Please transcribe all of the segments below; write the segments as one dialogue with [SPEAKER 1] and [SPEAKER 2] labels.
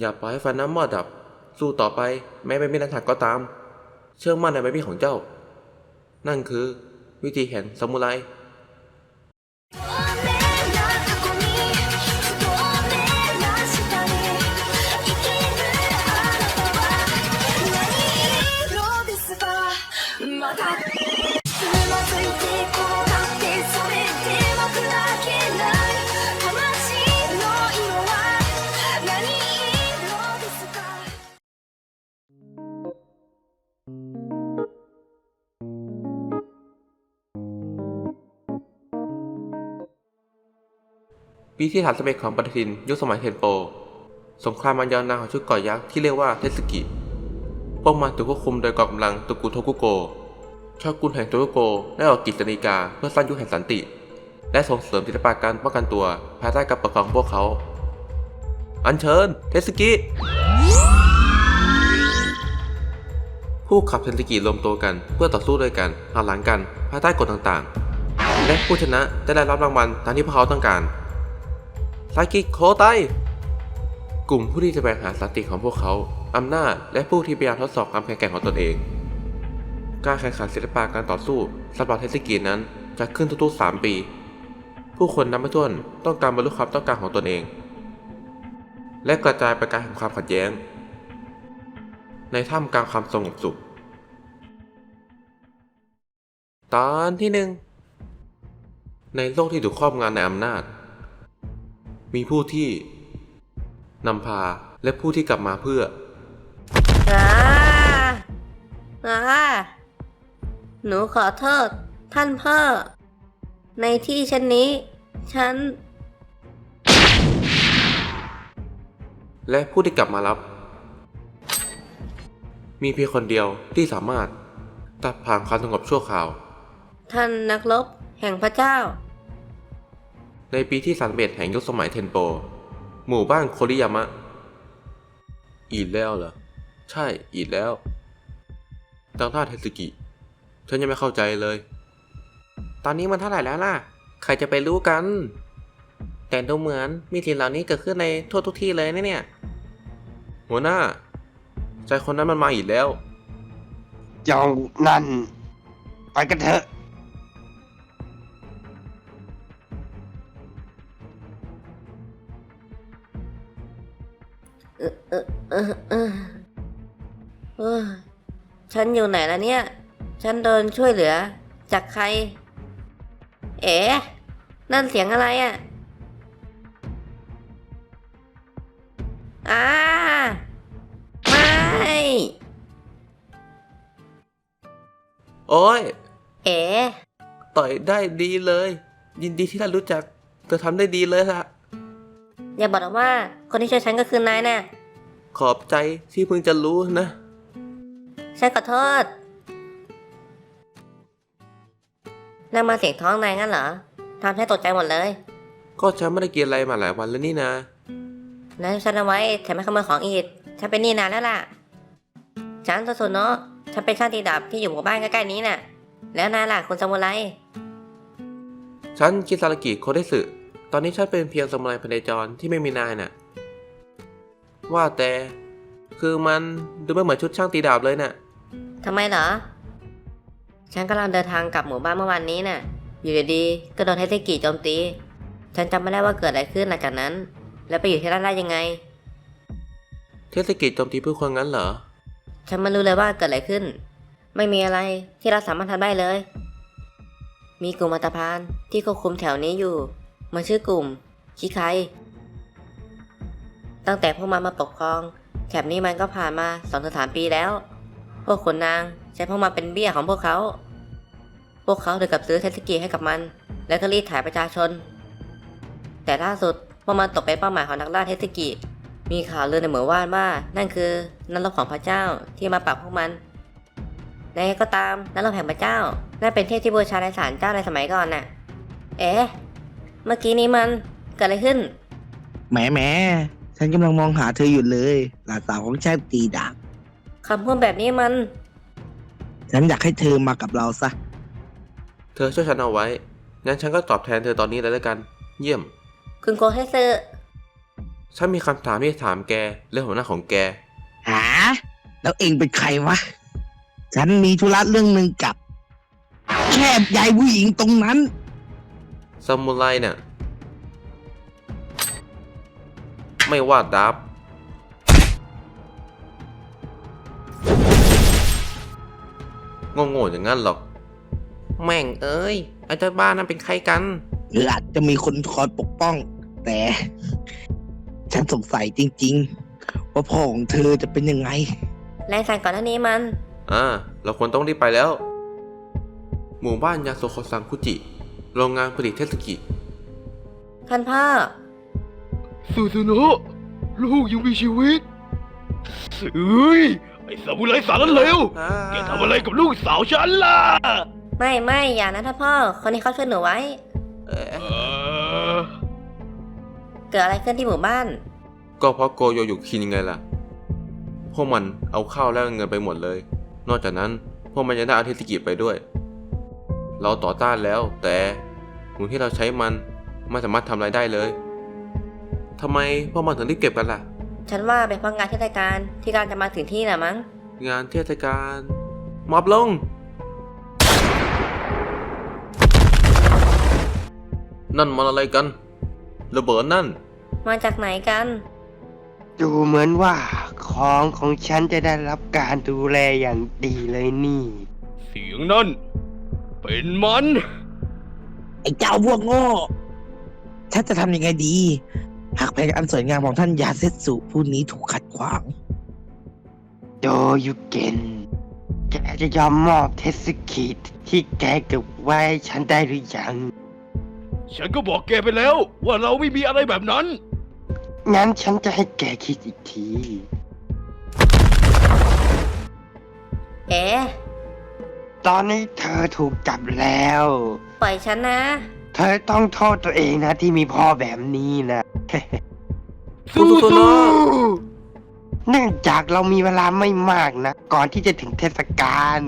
[SPEAKER 1] อย่าปล่อยให้ฟันน้ำมอดดับ สู้ต่อไปแม้ไม่มีนักถักก็ตาม เชื่อมั่นในใบมีดของเจ้า นั่นคือ วิธีแห่งซามูไร ปีที่ฐานสเปกของปฏิทินยุคสมัยเทนโป สงครามมันยาวนานของชุดก่อยักษ์ที่เรียกว่าเทสกิ พวกมันถูกควบคุมโดยกองกำลังตุกุโทกุโก ชากุนแห่งโทกุโกได้ออกกิจนิกาเพื่อสร้างยุคแห่งสันติ และส่งเสริมศิลปะการป้องกันตัวภายใต้การปกครองของพวกเขา อัญเชิญ เทสกิ ผู้ขับเทนสกิรวมตัวกันเพื่อต่อสู้ด้วยกันหันหลังกันภายใต้กฎต่างๆ และผู้ชนะจะได้รับรางวัลตามที่พวกเขาต้องการ ไซกิโคไตกลุ่มผู้ที่จะแบ่งหาสันติของพวกเขา อำนาจ และผู้ที่พยายามทดสอบความแข็งแกร่งของตนเอง การแข่งขันศิลปะการต่อสู้สำหรับเทสกินั้นจะขึ้นทุกๆ 3 ปี ผู้คนนับไม่ถ้วนต้องการบรรลุความต้องการของตนเอง และกระจายไปการแห่งความขัดแย้ง ในท่ามกลางความสงบสุข ตอนที่หนึ่งในโลกที่ถูกครอบงำในอำนาจ มีผู้ที่นำพาและผู้ที่กลับมาเพื่อ
[SPEAKER 2] อ่าอ่าหนูขอโทษ ท่านพ่อ ในที่เช่นนี้ ฉัน
[SPEAKER 1] และผู้ที่กลับมารับ มีเพียงคนเดียวที่สามารถตัดผ่านความสงบชั่วคราว
[SPEAKER 2] ท่านนักรบแห่งพระเจ้า
[SPEAKER 1] ในปีที่ 31 แห่งยุคสมัยเทนโป หมู่บ้านโคริยามะ อีกแล้วเหรอ ใช่ อีกแล้วทางท่าเทสกิ ฉันยังไม่เข้าใจเลย ตอนนี้มันเท่าไหร่แล้วล่ะ ใครจะไปรู้กัน แต่ดูเหมือนมีสิ่งเหล่านี้เกิดขึ้นในทั่วทุกที่เลยนะเนี่ย หัวหน้าชายคนนั้นมันมาอีกแล้ว
[SPEAKER 3] เจ้านั่น ไปกันเถอะ
[SPEAKER 2] ฉันอยู่ไหนล่ะเนี่ย ฉันโดนช่วยเหลือ จากใคร เอ๋นั่นเสียงอะไรอะ่ะอ่าไม่
[SPEAKER 1] โอ้ย
[SPEAKER 2] เอ๋
[SPEAKER 1] ต่อยได้ดีเลย ยินดีที่ได้รู้จัก เธอทำได้ดีเลยล่ะ
[SPEAKER 2] อย่าบอกนะว่า คนที่ช่วยฉันก็คือนายน่ะ
[SPEAKER 1] ขอบใจที่เพิ่งจะรู้นะ
[SPEAKER 2] ฉันขอโทษนั่งมาเสียงท้องนายงั้นเหรอทำให้ตกใจหมดเลย
[SPEAKER 1] ก็ฉันไม่ได้กินอะไรมาหลายวันแล้วนี่นะ
[SPEAKER 2] แล้วฉันเอาไว้แถมไม่ขโมยของอีก ฉันเป็นหนี่นานแล้วล่ะ ฉันโซโซโนะฉันเป็นช่างตีดับที่อยู่หมู่บ้านใกล้ๆนี้น่ะ แล้วนายล่ะคุณซามูไร
[SPEAKER 1] ฉันคิซารากิโคเดสึตอนนี้ฉันเป็นเพียงสมุไรพเนจรที่ไม่มีนายน่ะ ว่าแต่ คือมันดูไม่เหมือนชุดช่างตีดาบเลยน่ะ
[SPEAKER 2] ทำไมเหรอ ฉันกำลังเดินทางกลับหมู่บ้านเมื่อวานนี้น่ะ อยู่ดีๆก็โดนเทสกิโจมตี ฉันจำไม่ได้ว่าเกิดอะไรขึ้นหลังจากนั้น แล้วไปอยู่ที่นั่นได้ยังไง
[SPEAKER 1] เทศกิจโจมตีผู้คนงั้นเหรอ
[SPEAKER 2] ฉันไม่รู้เลยว่าเกิดอะไรขึ้น ไม่มีอะไรที่เราสามารถทำได้เลย มีกลุ่มอัตพานที่ควบคุมแถวนี้อยู่ มันชื่อกลุ่มคิไค ตั้งแต่พวกมันมาปกครอง แถบนี้มันก็ผ่านมาสองถึงสามปีแล้ว พวกขุนนางใช้พวกมันเป็นเบี้ยของพวกเขา พวกเขาถึงกับซื้อเทสกิให้กับมัน แล้วก็รีดถ่ายประชาชน แต่ล่าสุดพวกมันตกเป็นเป้าหมายของนักล่าเทสกิมีข่าวลือในเหมู่บ้านว่า นั่นคือนักรบของพระเจ้าที่มาปราบพวกมันในก็ตามนักรบแห่งพระเจ้านั่นเป็นเทพที่บูชาในศาลเจ้าในสมัยก่อนน่ะ เอ๊ะ เมื่อกี้นี้มันเกิดอะไรขึ้น
[SPEAKER 4] แหมแหม ฉันกำลังมองหาเธออยู่เลย หลานสาวของชาติตีดาบ
[SPEAKER 2] คำพูดแบบนี้มัน
[SPEAKER 4] ฉันอยากให้เธอมากับเราซะ
[SPEAKER 1] เธอช่วยฉันเอาไว้ งั้นฉันก็ตอบแทนเธอตอนนี้เลยแล้วกัน เยี่ยม
[SPEAKER 2] คุณโกเฮซึ
[SPEAKER 1] ฉันมีคำถามที่จะถามแกเรื่องหัวหน้าของแก
[SPEAKER 4] หา แล้วเองเป็นใครวะ ฉันมีธุระเรื่องหนึ่งกับ แค่ยายผู้หญิงตรงนั้น
[SPEAKER 1] ซามูไรเนี่ย ไม่ว่าดับโง่ๆอย่างนั้นหรอก แม่งเอ้ย ไอ้เจ้าบ้านนั้นเป็นใครกัน
[SPEAKER 4] หรืออาจจะมีคนคอยปกป้อง แต่ ฉันสงสัยจริง ๆ ว่าพ่อของเธอจะเป็นยังไง
[SPEAKER 2] แรงสั่นก่อนหน้านี้มัน
[SPEAKER 1] อ่า เราควรต้องรีบไปแล้ว หมู่บ้านยาโซโคซังคุจิ โรงงานผลิตเทสกิ
[SPEAKER 2] ท่านพ่อ
[SPEAKER 5] สุสุโนะลูกยังมีชีวิตเอ้ยไอ้สามุไรสารเลวแกทำอะไรกับลูกสาวฉันล่ะ
[SPEAKER 2] ไม่ไม่อย่านะท่านพ่อ คนนี้เขาช่วยหนูไว้
[SPEAKER 1] เอ่อ
[SPEAKER 5] เออ
[SPEAKER 2] เกิดอะไรขึ้นที่หมู่บ้าน
[SPEAKER 1] ก็เพราะโกโยยุคินไงล่ะ พวกมันเอาข้าวและเงินไปหมดเลย นอกจากนั้นพวกมันยังได้อาเทสกิไปด้วย เราต่อต้านแล้วแต่หุ่นที่เราใช้มันไม่สามารถทำอะไรได้เลย ทำไมพวกมันถึงรีบเก็บกันล่ะ
[SPEAKER 2] ฉันว่าเป็นเพราะงานเทศกาลที่กำลังจะมาถึงที่น่ะมั้ง
[SPEAKER 1] งานเทศกาลมอบลง นั่นมันอะไรกัน ระเบิดนั่น
[SPEAKER 2] มาจากไหนกัน
[SPEAKER 3] ดูเหมือนว่าของของฉันจะได้รับการดูแลอย่างดีเลยนี่
[SPEAKER 5] เสียงนั่น เป็นมัน
[SPEAKER 4] ไอ้เจ้าพวกโง่ฉันจะทำยังไงดี หากแผนอันสวยงามของท่านยาเซตสุผู้นี้ถูกขัดขวาง
[SPEAKER 3] โดยุเกนแกจะยอมมอบเทสกิที่แกเก็บไว้ให้ฉันได้หรือยัง
[SPEAKER 5] ฉันก็บอกแกไปแล้ว ว่าเราไม่มีอะไรแบบนั้น
[SPEAKER 3] งั้นฉันจะให้แกคิดอีกที
[SPEAKER 2] เอ๊ะ
[SPEAKER 3] ตอนนี้เธอถูกจับแล้ว
[SPEAKER 2] ปล่อยฉันนะ
[SPEAKER 3] เธอต้องโทษตัวเองนะที่มีพ่อแบบนี้นะ
[SPEAKER 1] สู้ๆนะ
[SPEAKER 3] เนื่องจากเรามีเวลาไม่มากนะ ก่อนที่จะถึงเทศกาล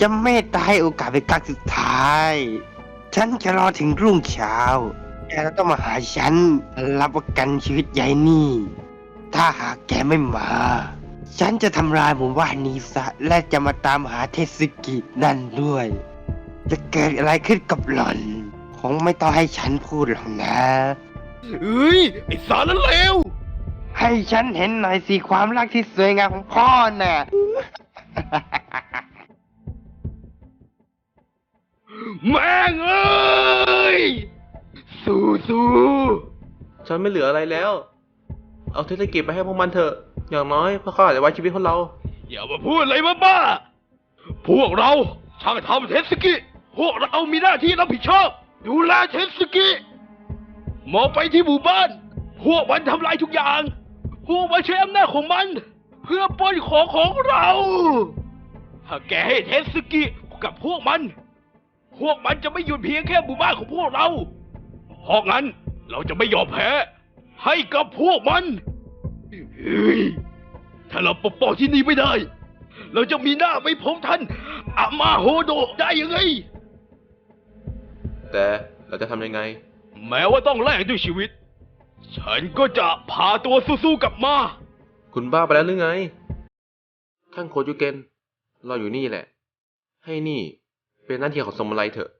[SPEAKER 3] จะเมตตาให้โอกาสเป็นครั้งสุดท้าย ฉันจะรอถึงรุ่งเช้าแกจะต้องมาหาฉันรับประกันชีวิตยายนี่ ถ้าหากแกไม่มา ฉันจะทำลายหมู่บ้านนี้ซะและจะมาตามหาเทศกิจนั่นด้วย จะเกิดอะไรขึ้นกับหล่อนค งไม่ต้องให้ฉันพูดหรอกนะ
[SPEAKER 5] เอ้ยไอ้สารนั้นเลว
[SPEAKER 3] ให้ฉันเห็นหน่อยสิความรักที่สวยงามของพ่อน่ะ
[SPEAKER 5] แม่งเอ้ย สู้สู้
[SPEAKER 1] ฉันไม่เหลืออะไรแล้ว เอาเทศกิจไปให้พวกมันเถอะ อย่างน้อยพวกเขาอาจจะไว้ชีวิตของเรา
[SPEAKER 5] อย่ามาพูดอะไรบ้าๆพวกเราช่างทำเทสกิ พวกเรามีหน้าที่รับผิดชอบ ดูแลเทสกิหมอไปที่หมู่บ้าน พวกมันทำลายทุกอย่าง พวกมันใช้อำนาจของมัน เพื่อปล้นของของเรา ถ้าแกให้เทสกิกับพวกมัน พวกมันจะไม่หยุดเพียงแค่หมู่บ้านของพวกเรา เพราะงั้นเราจะไม่ยอมแพ้ ให้กับพวกมัน ถ้าเราปกป้องที่นี่ไม่ได้ เราจะมีหน้าไปพบท่านอามาโฮโดได้ยังไง
[SPEAKER 1] แต่เราจะทำยังไง
[SPEAKER 5] แม้ว่าต้องแลกด้วยชีวิต ฉันก็จะพาตัวสู้ๆกลับมา
[SPEAKER 1] คุณบ้าไปแล้วหรือไง ท่านโคจูเกนเราอยู่นี่แหละ ให้นี่เป็นหน้าที่ของสมุไรเถอะ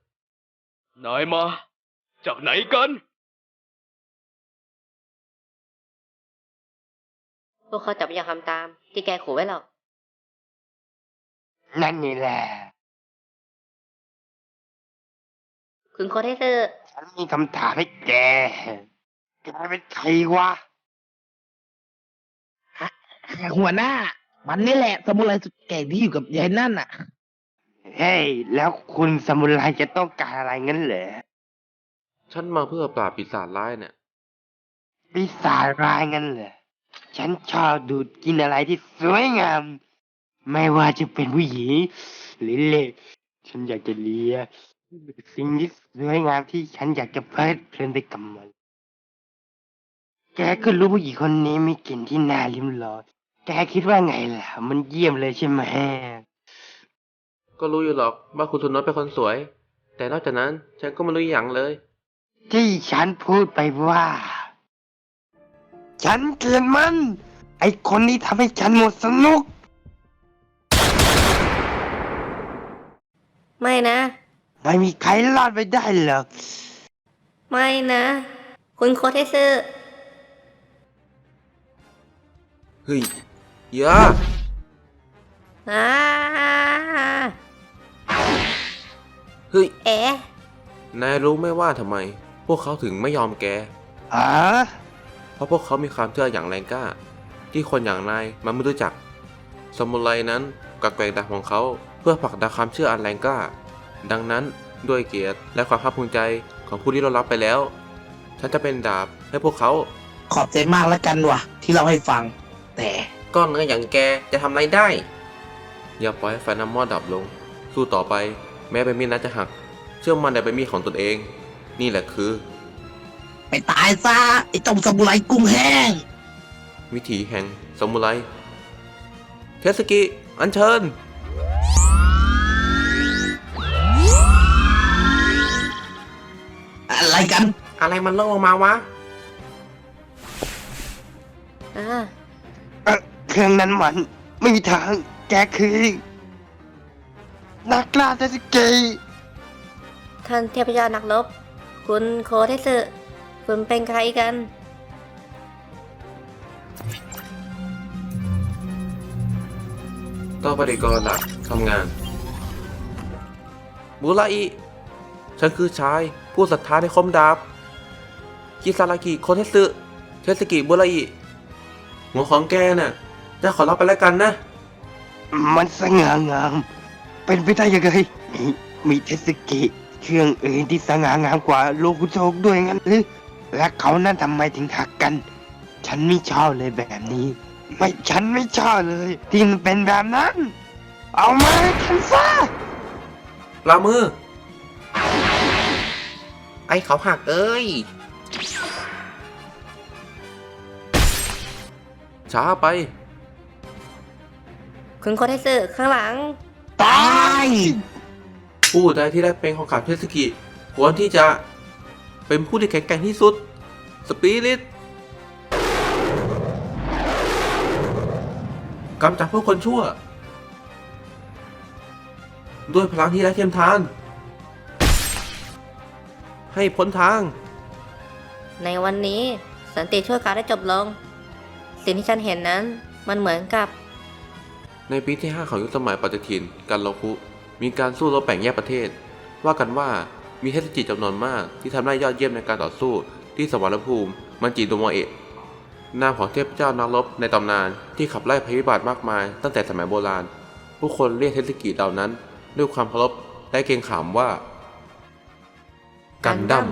[SPEAKER 5] นายมา จากไหนกัน
[SPEAKER 2] พวกเขาจะไม่ยอมทำตาม ที่แกขู่ไว้หรอก
[SPEAKER 3] นั่นนี่แหละ
[SPEAKER 2] คุณโคเทสึ
[SPEAKER 3] ฉันมีคำถามให้แก แกเป็นใครวะ
[SPEAKER 4] หัวหน้า มันนี่แหละสมุไรสุดเก่งที่อยู่กับยายนั่นน่ะ
[SPEAKER 3] เฮ้ย แล้วคุณสมุไรจะต้องการอะไรงั้นเหรอ
[SPEAKER 1] ฉันมาเพื่อปราบปีศาจร้ายเนี่ย
[SPEAKER 3] ปีศาจร้ายงั้นเหรอ ฉันชอบดูดกินอะไรที่สวยงาม ไม่ว่าจะเป็นผู้หญิงหรือเล็ก ฉันอยากจะเลีย สิ่งที่สวยงามที่ฉันอยากจะเพลิดเพลินไปกับมัน แกก็รู้ผู้หญิงคนนี้มีกลิ่นที่น่าลิ้มลองแกคิดว่าไงล่ะ มันเยี่ยมเลยใช่ไหม
[SPEAKER 1] ก็รู้อยู่หรอกว่าคุณสุนทรเป็นคนสวย แต่นอกจากนั้นฉันก็ไม่รู้อหย่างเลย
[SPEAKER 3] ที่ฉันพูดไปว่า ฉันเกลียดมัน ไอคนนี้ทำให้ฉันหมดสนุก
[SPEAKER 2] ไม่นะ
[SPEAKER 3] ไม่มีใครรอดไปได้หรอก
[SPEAKER 2] ไม่นะ คุณโคเทสึ
[SPEAKER 1] เฮ้ยอย่า
[SPEAKER 2] อ่า
[SPEAKER 1] เฮ้ย
[SPEAKER 2] เอ๊ะ
[SPEAKER 1] นายรู้ไหมว่าทำไม พวกเขาถึงไม่ยอมแก
[SPEAKER 3] อ๋อ
[SPEAKER 1] เพราะพวกเขามีความเชื่ออย่างแรงกล้า ที่คนอย่างนายมันไม่รู้จัก สมุไรนั้นกักแกว่งดาบของเขาเพื่อผลักดันความเชื่ออันแรงกล้า ดังนั้นด้วยเกียรติและความภาคภูมิใจของผู้ที่เรารับไปแล้ว ฉันจะเป็นดาบให้พวกเขา
[SPEAKER 4] ขอบใจมากแล้วกันว่ะที่เราให้ฟัง แต่
[SPEAKER 1] ก้อนเนื้ออย่างแกจะทำอะไรได้ อย่าปล่อยให้ไฟน้ำมอดดับลง สู้ต่อไป แม้ใบมีดนั้นจะหัก เชื่อมันในใบมีดของตนเอง นี่แหละคือ
[SPEAKER 4] ไปตายซะไอ้เจ้าสมุไรกุ้งแห้ง
[SPEAKER 1] วิถีแห่งสมุไรเทสกิ อัญเชิญ
[SPEAKER 4] อะไรกัน
[SPEAKER 1] อะไรมันล่วงลงมาวะ
[SPEAKER 2] อ่า
[SPEAKER 3] เอ่อเครื่องนั้นมันไม่มีทางแกคือนักล่าเทสเกะ
[SPEAKER 2] ท่านเทพเจ้านักรบ คุณโคเทสึคุณเป็นใครกัน
[SPEAKER 1] ต่อปฏิกรหลักทำงาน บุราอิฉันคือชาย ผู้ศรัทธาในคมดาบคิซารากิโคเทสึเทสกิบุราอิหัวของแกน่ะจะขอรับไปแล้วกันนะ
[SPEAKER 3] มันสง่างาม เป็นไปได้ยังไงมีมีเทสเกะเครื่องอื่นที่สง่างามกว่าโลกุโชกด้วยงั้นหรือและเขานั่นทำไมถึงหักกัน ฉันไม่ชอบเลยแบบนี้ ไม่ฉันไม่ชอบเลย ที่มันเป็นแบบนั้น เอามาให้ฉันซะ
[SPEAKER 1] ปลามือไอ เขาหักเอ้ย ช้าไป
[SPEAKER 2] คุณโคเทสึข้างหลัง
[SPEAKER 4] ตาย
[SPEAKER 1] ผู้ใดที่ได้เป็นของขับเทสกิควรที่จะเป็นผู้ที่แข็งแกร่งที่สุด สปิริตกำจัดพวกคนชั่ว ด้วยพลังที่ไร้เทียมทาน ให้พ้นทาง
[SPEAKER 2] ในวันนี้สันติชั่วคราวได้จบลง สิ่งที่ฉันเห็นนั้นมันเหมือนกับ
[SPEAKER 1] ในปีที่ 5 ของยุคสมัยปฏิทินการโลคุมีการสู้รบแบ่งแยกประเทศ ว่ากันว่ามีเทพจิตจำนวนมากที่ทำได้ยอดเยี่ยมในการต่อสู้ที่สวรรภูมิมันจิโดโมเอะนามของเทพเจ้านักรบในตำนานที่ขับไล่ภัยพิบัติมากมายตั้งแต่สมัยโบราณ ผู้คนเรียกเทพกิเหล่านั้น ด้วยความเคารพและเกรงขามว่า กันดั้ม